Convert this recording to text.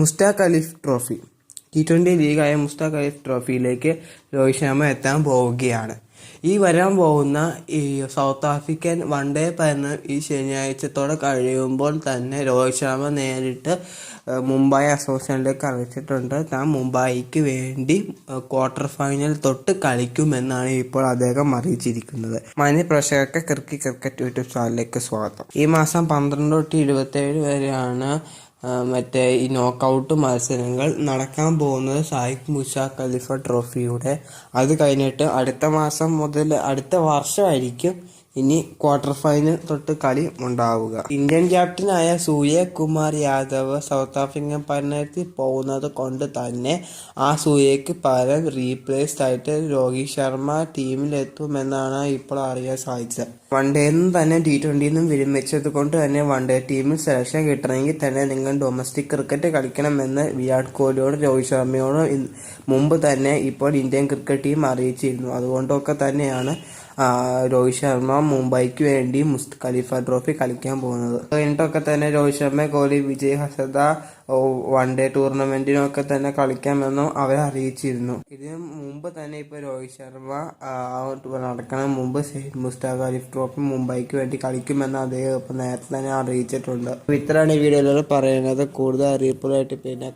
Mushtaq Ali trophy. T twenty ലീഗായ Mushtaq Ali ട്രോഫിയിലേക്ക് രോഹിത് ശർമ്മ എത്താൻ പോവുകയാണ്. ഈ വരാൻ പോകുന്ന ഈ സൗത്ത് ആഫ്രിക്കൻ വൺ ഡേ പരണം ഈ ശനിയാഴ്ചത്തോടെ കഴിയുമ്പോൾ തന്നെ രോഹിത് ശർമ്മ നേരിട്ട് മുംബൈ അസോസിയേഷനിലേക്ക് അറിയിച്ചിട്ടുണ്ട്. താൻ മുംബൈക്ക് വേണ്ടി ക്വാർട്ടർ ഫൈനൽ തൊട്ട് കളിക്കുമെന്നാണ് ഇപ്പോൾ അദ്ദേഹം അറിയിച്ചിരിക്കുന്നത്. മാന്യ പ്രേക്ഷകർക്ക് ക്രിക്കറ്റ് ക്രിക്കറ്റ് യൂട്യൂബ് ചാനലിലേക്ക് സ്വാഗതം. ഈ മാസം പന്ത്രണ്ട് തൊട്ട് ഇരുപത്തേഴ് വരെയാണ് മറ്റേ ഈ നോക്കൗട്ട് മത്സരങ്ങൾ നടക്കാൻ പോകുന്നത് സായിഖ് മുഷ ഖലീഫ ട്രോഫിയുടെ അത് കഴിഞ്ഞിട്ട് അടുത്ത മാസം മുതൽ അടുത്ത വർഷമായിരിക്കും ഇനി ക്വാർട്ടർ ഫൈനൽ തൊട്ട് കളി ഉണ്ടാവുക. ഇന്ത്യൻ ക്യാപ്റ്റനായ സൂര്യകുമാർ യാദവ് സൗത്ത് ആഫ്രിക്കൻ പരനത്തിൽ പോകുന്നത് കൊണ്ട് തന്നെ ആ സൂര്യക്ക് പകരം റീപ്ലേസ് ആയിട്ട് രോഹിത് ശർമ്മ ടീമിലെത്തുമെന്നാണ് ഇപ്പോൾ അറിയാൻ സാധിച്ചത്. വൺ ഡേന്നും തന്നെ ടി ട്വന്റിന്നും വിരമിച്ചത് കൊണ്ട് തന്നെ വൺ ഡേ ടീമിൽ സെലക്ഷൻ കിട്ടണമെങ്കിൽ തന്നെ നിങ്ങൾ ഡൊമസ്റ്റിക് ക്രിക്കറ്റ് കളിക്കണമെന്ന് വിരാട് കോഹ്ലിയോടും രോഹിത് ശർമ്മയോടും മുമ്പ് തന്നെ ഇപ്പോൾ ഇന്ത്യൻ ക്രിക്കറ്റ് ടീം അറിയിച്ചിരുന്നു. അതുകൊണ്ടൊക്കെ തന്നെയാണ് രോഹിത് ശർമ്മ മുംബൈക്ക് വേണ്ടി മുസ്ത് ഖലീഫ ട്രോഫി കളിക്കാൻ പോകുന്നത്. കഴിഞ്ഞിട്ടൊക്കെ തന്നെ രോഹിത് ശർമ്മ കോഹ്ലി വിജയ് ഹസദ വൺ ഡേ ടൂർണമെന്റിനൊക്കെ തന്നെ കളിക്കാമെന്നും അവർ അറിയിച്ചിരുന്നു. ഇതിന് മുമ്പ് തന്നെ ഇപ്പൊ രോഹിത് ശർമ്മ നടക്കണ മുമ്പ് സെയ്ദ് മുസ്താഖ് അലിഫ് ട്രോഫി മുംബൈക്ക് വേണ്ടി കളിക്കുമെന്ന് അദ്ദേഹം ഇപ്പൊ നേരത്തെ തന്നെ അറിയിച്ചിട്ടുണ്ട്. ഇത്രയാണ് ഈ വീഡിയോയിൽ പറയുന്നത്. കൂടുതൽ അറിയിപ്പുകളായിട്ട് പിന്നെ